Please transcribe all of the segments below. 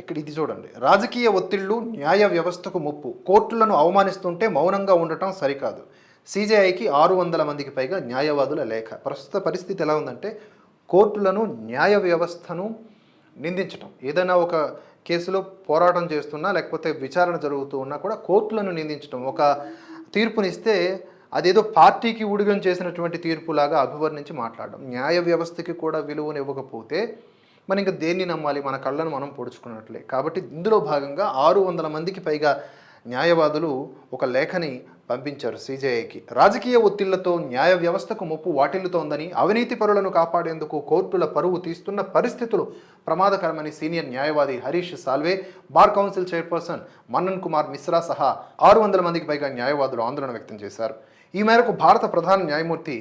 ఇక్కడ ఇది చూడండి. రాజకీయ ఒత్తిళ్ళు న్యాయ వ్యవస్థకు ముప్పు కోర్టులను అవమానిస్తుంటే మౌనంగా ఉండటం సరికాదు. సీజేఐకి ఆరు వందల మందికి పైగా న్యాయవాదుల లేఖ. ప్రస్తుత పరిస్థితి ఎలా ఉందంటే కోర్టులను న్యాయ వ్యవస్థను నిందించటం. ఏదైనా ఒక కేసులో పోరాటం చేస్తున్నా లేకపోతే విచారణ జరుగుతూ ఉన్నా కూడా కోర్టులను నిందించటం. ఒక తీర్పునిస్తే అదేదో పార్టీకి ఉడిగం చేసినటువంటి తీర్పులాగా అభివర్ణించి మాట్లాడడం న్యాయ వ్యవస్థకి కూడా విలువనివ్వకపోతే మనం ఇంకా దేన్ని నమ్మాలి? మన కళ్ళను మనం పొడుచుకున్నట్లే. కాబట్టి ఇందులో భాగంగా ఆరు వందల మందికి పైగా న్యాయవాదులు ఒక లేఖని పంపించారు సీజేఐకి. రాజకీయ ఒత్తిళ్ళతో న్యాయ వ్యవస్థకు ముప్పు వాటిల్లుతోందని అవినీతి పరులను కాపాడేందుకు కోర్టుల పరువు తీస్తున్న పరిస్థితులు ప్రమాదకరమని సీనియర్ న్యాయవాది Harish Salve bar council chairperson Manan Kumar Mishra సహా ఆరు వందల మందికి పైగా న్యాయవాదులు ఆందోళన వ్యక్తం చేశారు. ఈ మేరకు భారత ప్రధాన న్యాయమూర్తి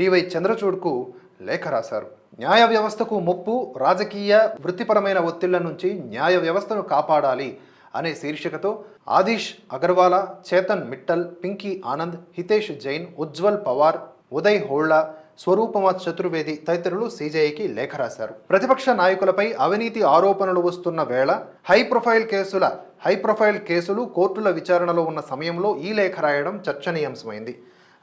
డివై చంద్రచూడ్కు లేఖ రాశారు. న్యాయ వ్యవస్థకు ముప్పు రాజకీయ వృత్తిపరమైన ఒత్తిళ్ళ నుంచి న్యాయ వ్యవస్థను కాపాడాలి అనే శీర్షికతో ఆదిష్ అగర్వాలా చేతన్ మిట్టల్ పింకీ ఆనంద్ హితేష్ జైన్ ఉజ్వల్ పవార్ ఉదయ్ హోళ్ళా స్వరూపమ చతుర్వేది తదితరులు సీజేఐకి లేఖ రాశారు. ప్రతిపక్ష నాయకులపై అవినీతి ఆరోపణలు వస్తున్న వేళ హై ప్రొఫైల్ కేసుల హై ప్రొఫైల్ కేసులు కోర్టుల విచారణలో ఉన్న సమయంలో ఈ లేఖ రాయడం చర్చనీయాంశమైంది.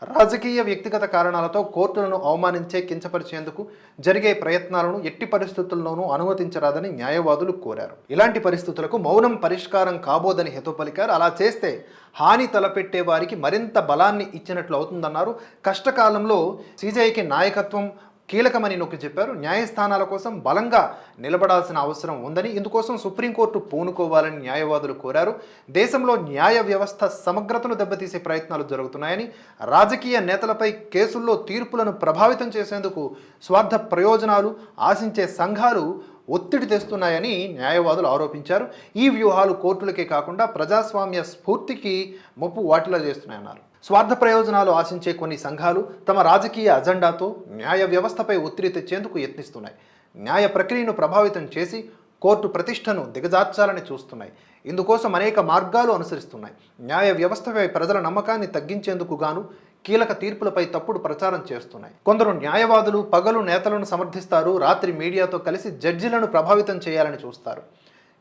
రాజకీయ వ్యక్తిగత కారణాలతో కోర్టులను అవమానించే కించపరిచేందుకు జరిగే ప్రయత్నాలను ఎట్టి పరిస్థితుల్లోనూ అనుమతించరాదని న్యాయవాదులు కోరారు. ఇలాంటి పరిస్థితులకు మౌనం పరిష్కారం కాబోదని హితో పలికారు అలా చేస్తే హాని తలపెట్టే వారికి మరింత బలాన్ని ఇచ్చినట్లు అవుతుందన్నారు. కష్టకాలంలో సీజేఐకి నాయకత్వం కీలకమని నొక్కి చెప్పారు. న్యాయస్థానాల కోసం బలంగా నిలబడాల్సిన అవసరం ఉందని ఇందుకోసం సుప్రీంకోర్టు పూనుకోవాలని న్యాయవాదులు కోరారు. దేశంలో న్యాయ వ్యవస్థ సమగ్రతను దెబ్బతీసే ప్రయత్నాలు జరుగుతున్నాయని రాజకీయ నేతలపై కేసుల్లో తీర్పులను ప్రభావితం చేసేందుకు స్వార్థ ప్రయోజనాలు ఆశించే సంఘాలు ఒత్తిడి తెస్తున్నాయని న్యాయవాదులు ఆరోపించారు. ఈ వ్యూహాలు కోర్టులకే కాకుండా ప్రజాస్వామ్య స్ఫూర్తికి ముప్పు వాటిలా చేస్తున్నాయన్నారు. స్వార్థ ప్రయోజనాలు ఆశించే కొన్ని సంఘాలు తమ రాజకీయ అజెండాతో న్యాయ వ్యవస్థపై ఒత్తిడి తెచ్చేందుకు యత్నిస్తున్నాయి. న్యాయ ప్రక్రియను ప్రభావితం చేసి కోర్టు ప్రతిష్టను దిగజార్చాలని చూస్తున్నాయి. ఇందుకోసం అనేక మార్గాలు అనుసరిస్తున్నాయి. న్యాయ వ్యవస్థపై ప్రజల నమ్మకాన్ని తగ్గించేందుకు గాను కీలక తీర్పులపై తప్పుడు ప్రచారం చేస్తున్నాయి. కొందరు న్యాయవాదులు పగలు నేతలను సమర్థిస్తారు రాత్రి మీడియాతో కలిసి జడ్జిలను ప్రభావితం చేయాలని చూస్తారు.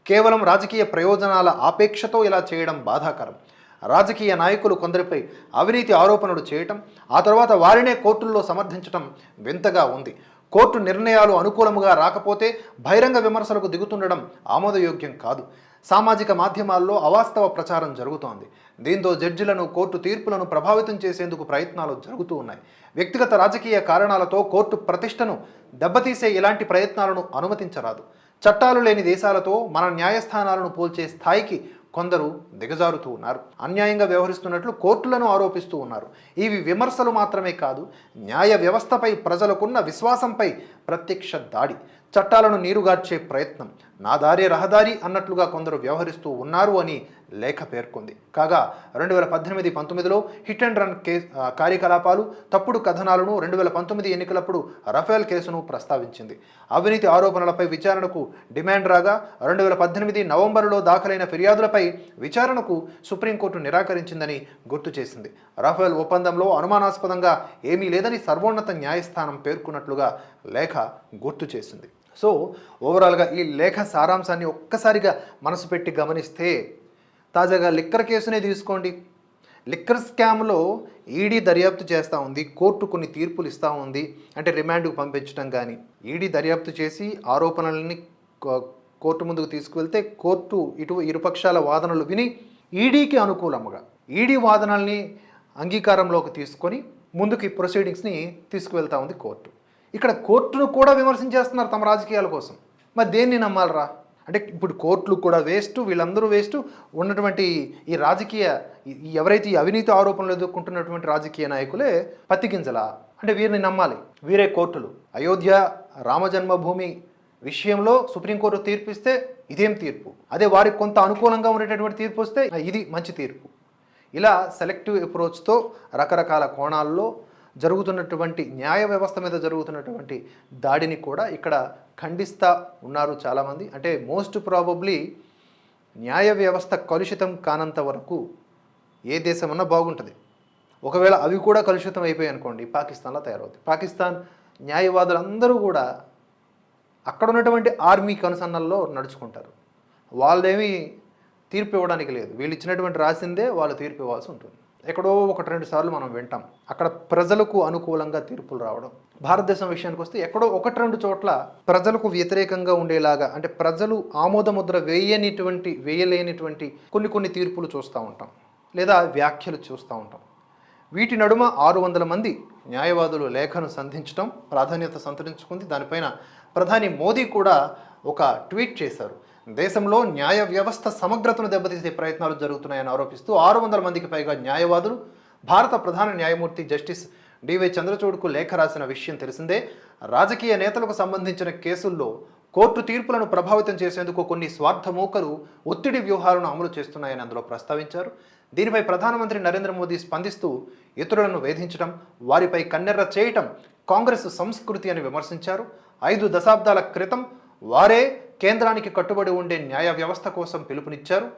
కేవలం రాజకీయ ప్రయోజనాల ఆపేక్షతో ఇలా చేయడం బాధాకరం. రాజకీయ నాయకులు కొందరిపై అవినీతి ఆరోపణలు చేయటం ఆ తర్వాత వారినే కోర్టుల్లో సమర్థించటం వింతగా ఉంది. కోర్టు నిర్ణయాలు అనుకూలముగా రాకపోతే బహిరంగ విమర్శలకు దిగుతుండడం ఆమోదయోగ్యం కాదు. సామాజిక మాధ్యమాల్లో అవాస్తవ ప్రచారం జరుగుతోంది. దీంతో జడ్జిలను కోర్టు తీర్పులను ప్రభావితం చేసేందుకు ప్రయత్నాలు జరుగుతూ ఉన్నాయి. వ్యక్తిగత రాజకీయ కారణాలతో కోర్టు ప్రతిష్టను దెబ్బతీసే ఇలాంటి ప్రయత్నాలను అనుమతించరాదు. చట్టాలు లేని దేశాలతో మన న్యాయస్థానాలను పోల్చే స్థాయికి కొందరు దిగజారుతూ ఉన్నారు. అన్యాయంగా వ్యవహరిస్తున్నట్లు కోర్టులను ఆరోపిస్తూ ఉన్నారు. ఇవి విమర్శలు మాత్రమే కాదు న్యాయ వ్యవస్థపై ప్రజలకున్న విశ్వాసంపై ప్రత్యక్ష దాడి చట్టాలను నీరుగార్చే ప్రయత్నం నా దారి రహదారి అన్నట్లుగా కొందరు వ్యవహరిస్తూ ఉన్నారు అని లేఖ పేర్కొంది. కాగా రెండు వేల పద్దెనిమిది పంతొమ్మిదిలో హిట్ అండ్ రన్ కే కార్యకలాపాలు తప్పుడు కథనాలను రెండు వేల పంతొమ్మిది ఎన్నికలప్పుడు రఫేల్ కేసును ప్రస్తావించింది. అవినీతి ఆరోపణలపై విచారణకు డిమాండ్ రాగా రెండు వేల పద్దెనిమిది నవంబర్లో దాఖలైన ఫిర్యాదులపై విచారణకు సుప్రీంకోర్టు నిరాకరించిందని గుర్తు చేసింది. రఫేల్ ఒప్పందంలో అనుమానాస్పదంగా ఏమీ లేదని సర్వోన్నత న్యాయస్థానం పేర్కొన్నట్లుగా లేఖ గుర్తు చేసింది. సో ఓవరాల్గా ఈ లేఖ సారాంశాన్ని ఒక్కసారిగా మనసు పెట్టి గమనిస్తే తాజాగా లిక్కర్ కేసునే తీసుకోండి. లిక్కర్ స్కామ్లో ఈడీ దర్యాప్తు చేస్తూ ఉంది. కోర్టు కొన్ని తీర్పులు ఇస్తూ ఉంది. అంటే రిమాండ్కు పంపించడం కానీ ఈడీ దర్యాప్తు చేసి ఆరోపణలని కో- కోర్టు ముందుకు తీసుకువెళ్తే కోర్టు ఇటు ఇరుపక్షాల వాదనలు విని ఈడీకి అనుకూలముగా. ఈడీ వాదనల్ని అంగీకారంలోకి తీసుకొని ముందుకు ఈ ప్రొసీడింగ్స్ని తీసుకువెళ్తా ఉంది కోర్టు. ఇక్కడ కోర్టును కూడా విమర్శించేస్తున్నారు తమ రాజకీయాల కోసం. మరి దేన్ని నమ్మాలరా? అంటే ఇప్పుడు కోర్టులు కూడా వేస్ట్ వీళ్ళందరూ వేస్ట్. ఉన్నటువంటి ఈ రాజకీయ ఎవరైతే ఈ అవినీతి ఆరోపణలు ఎదుర్కొంటున్నటువంటి రాజకీయ నాయకులే పత్తిగింజలా అంటే వీరిని నమ్మాలి. వీరే కోర్టులు. అయోధ్య రామజన్మభూమి విషయంలో సుప్రీంకోర్టు తీర్పు ఇస్తే ఇదేం తీర్పు? అదే వారికి కొంత అనుకూలంగా ఉండేటటువంటి తీర్పు వస్తే ఇది మంచి తీర్పు. ఇలా సెలెక్టివ్ అప్రోచ్తో రకరకాల కోణాల్లో జరుగుతున్నటువంటి న్యాయ వ్యవస్థ మీద జరుగుతున్నటువంటి దాడిని కూడా ఇక్కడ ఖండిస్తూ ఉన్నారు చాలామంది. అంటే మోస్ట్ ప్రాబబ్లీ న్యాయ వ్యవస్థ కలుషితం కానంత వరకు ఏ దేశమన్నా బాగుంటుంది. ఒకవేళ అవి కూడా కలుషితం అయిపోయాయి అనుకోండి పాకిస్తాన్లో తయారవుతాయి. పాకిస్తాన్ న్యాయవాదులందరూ కూడా అక్కడ ఉన్నటువంటి ఆర్మీ కనుసన్నల్లో నడుచుకుంటారు. వాళ్ళేమీ తీర్పు ఇవ్వడానికి లేదు. వీళ్ళు ఇచ్చినటువంటి రాసిందే వాళ్ళు తీర్పు ఇవ్వాల్సి ఉంటుంది. ఎక్కడో ఒకటి రెండు సార్లు మనం వింటాం. అక్కడ ప్రజలకు అనుకూలంగా తీర్పులు రావడం. భారతదేశం విషయానికి వస్తే ఎక్కడో ఒకటి రెండు చోట్ల ప్రజలకు వ్యతిరేకంగా ఉండేలాగా అంటే ప్రజలు ఆమోదముద్ర వేయనిటువంటి వేయలేనిటువంటి కొన్ని కొన్ని తీర్పులు చూస్తూ ఉంటాం. లేదా వ్యాఖ్యలు చూస్తూ ఉంటాం. వీటి నడుమ ఆరు వందల మంది న్యాయవాదులు లేఖను సంధించడం ప్రాధాన్యత సంతరించుకుంది. దానిపైన ప్రధాని మోదీ కూడా ఒక ట్వీట్ చేశారు. దేశంలో న్యాయ వ్యవస్థ సమగ్రతను దెబ్బతీసే ప్రయత్నాలు జరుగుతున్నాయని ఆరోపిస్తూ ఆరు వందల మందికి పైగా న్యాయవాదులు భారత ప్రధాన న్యాయమూర్తి జస్టిస్ డివై చంద్రచూడ్కు లేఖ రాసిన విషయం తెలిసిందే. రాజకీయ నేతలకు సంబంధించిన కేసుల్లో కోర్టు తీర్పులను ప్రభావితం చేసేందుకు కొన్ని స్వార్థమూకలు ఒత్తిడి వ్యూహాలను అమలు చేస్తున్నాయని అందులో ప్రస్తావించారు. దీనిపై ప్రధానమంత్రి నరేంద్ర మోదీ స్పందిస్తూ ఇతరులను వేధించడం వారిపై కన్నెర్ర చేయటం కాంగ్రెస్ సంస్కృతి అని విమర్శించారు. ఐదు దశాబ్దాల క్రితం వారే కేంద్రానికి కట్టుబడి ఉండే న్యాయ వ్యవస్థ కోసం పిలుపునిచ్చారు.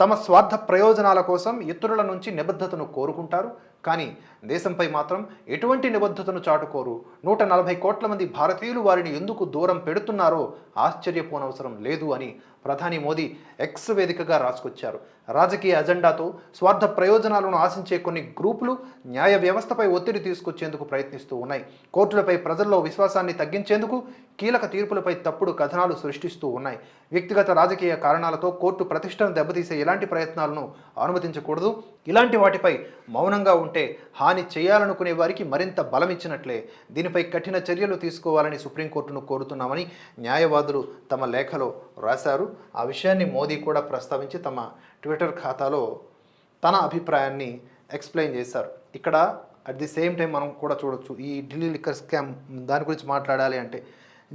తమ స్వార్థ ప్రయోజనాల కోసం ఇతరుల నుంచి నిబద్ధతను కోరుకుంటారు. కానీ దేశంపై మాత్రం ఎటువంటి నిబద్ధతను చాటుకోరు. నూట నలభై కోట్ల మంది భారతీయులు వారిని ఎందుకు దూరం పెడుతున్నారో ఆశ్చర్యపోనవసరం లేదు అని ప్రధాని మోదీ ఎక్స్ వేదికగా రాసుకొచ్చారు. రాజకీయ అజెండాతో స్వార్థ ప్రయోజనాలను ఆశించే కొన్ని గ్రూపులు న్యాయ వ్యవస్థపై ఒత్తిడి తీసుకొచ్చేందుకు ప్రయత్నిస్తూ ఉన్నాయి. కోర్టులపై ప్రజల్లో విశ్వాసాన్ని తగ్గించేందుకు కీలక తీర్పులపై తప్పుడు కథనాలు సృష్టిస్తూ ఉన్నాయి. వ్యక్తిగత రాజకీయ కారణాలతో కోర్టు ప్రతిష్టను దెబ్బతీసే ఇలాంటి ప్రయత్నాలను అనుమతించకూడదు. ఇలాంటి వాటిపై మౌనంగా ఉంటే హాని చేయాలనుకునే వారికి మరింత బలం ఇచ్చినట్లే. దీనిపై కఠిన చర్యలు తీసుకోవాలని సుప్రీంకోర్టును కోరుతున్నామని న్యాయవాదులు తమ లేఖలో రాశారు. ఆ విషయాన్ని మోదీ కూడా ప్రస్తావించి తమ ట్విట్టర్ ఖాతాలో తన అభిప్రాయాన్ని ఎక్స్ప్లెయిన్ చేశారు. ఇక్కడ అట్ ది సేమ్ టైం మనం కూడా చూడొచ్చు ఈ ఢిల్లీ లిక్కర్ స్కామ్ దాని గురించి మాట్లాడాలి అంటే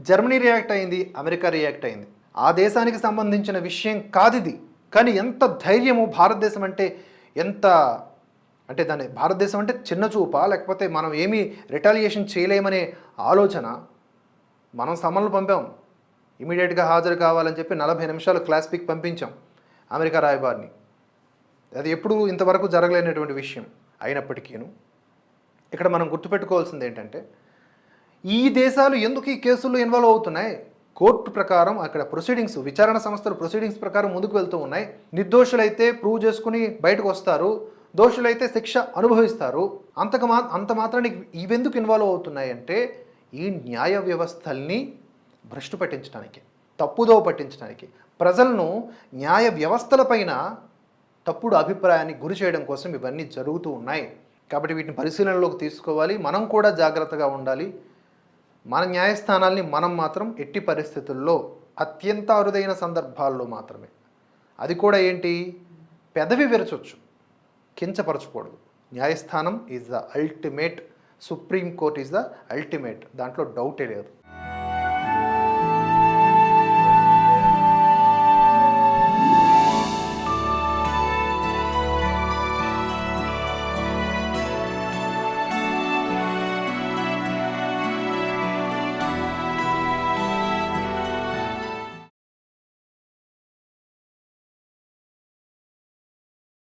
జర్మనీ రియాక్ట్ అయింది అమెరికా రియాక్ట్ అయింది. ఆ దేశానికి సంబంధించిన విషయం కాదు ఇది కానీ ఎంత ధైర్యము భారతదేశం అంటే ఎంత అంటే దాని భారతదేశం అంటే చిన్న చూపా లేకపోతే మనం ఏమీ రిటాలియేషన్ చేయలేమనే ఆలోచన మనం సమన్లు పంపాం. ఇమీడియట్గా హాజరు కావాలని చెప్పి నలభై నిమిషాలు క్లాస్ పిక్ పంపించాం అమెరికా రాయబారిని. అది ఎప్పుడు ఇంతవరకు జరగలేనటువంటి విషయం అయినప్పటికీను. ఇక్కడ మనం గుర్తుపెట్టుకోవాల్సింది ఏంటంటే ఈ దేశాలు ఎందుకు ఈ కేసుల్లో ఇన్వాల్వ్ అవుతున్నాయి? కోర్టు ప్రకారం అక్కడ ప్రొసీడింగ్స్ విచారణ సంస్థలు ప్రొసీడింగ్స్ ప్రకారం ముందుకు వెళ్తూ ఉన్నాయి. నిర్దోషులైతే ప్రూవ్ చేసుకుని బయటకు వస్తారు. దోషులైతే శిక్ష అనుభవిస్తారు. అంతకు మా అంత మాత్రానికి ఇవెందుకు ఇన్వాల్వ్ అవుతున్నాయి అంటే ఈ న్యాయ వ్యవస్థల్ని భ్రష్టు పట్టించడానికి తప్పుదో పట్టించడానికి ప్రజలను న్యాయ వ్యవస్థలపైన తప్పుడు అభిప్రాయాన్ని గురి చేయడం కోసం ఇవన్నీ జరుగుతూ ఉన్నాయి. కాబట్టి వీటిని పరిశీలనలోకి తీసుకోవాలి. మనం కూడా జాగ్రత్తగా ఉండాలి. మన న్యాయస్థానాల్ని మనం మాత్రం ఎట్టి పరిస్థితుల్లో అత్యంత అరుదైన సందర్భాల్లో మాత్రమే. అది కూడా ఏంటి? పెదవి విరచొచ్చు. కించపరచకూడదు. న్యాయస్థానం is the ultimate supreme court is the ultimate దాంట్లో డౌటే లేదు.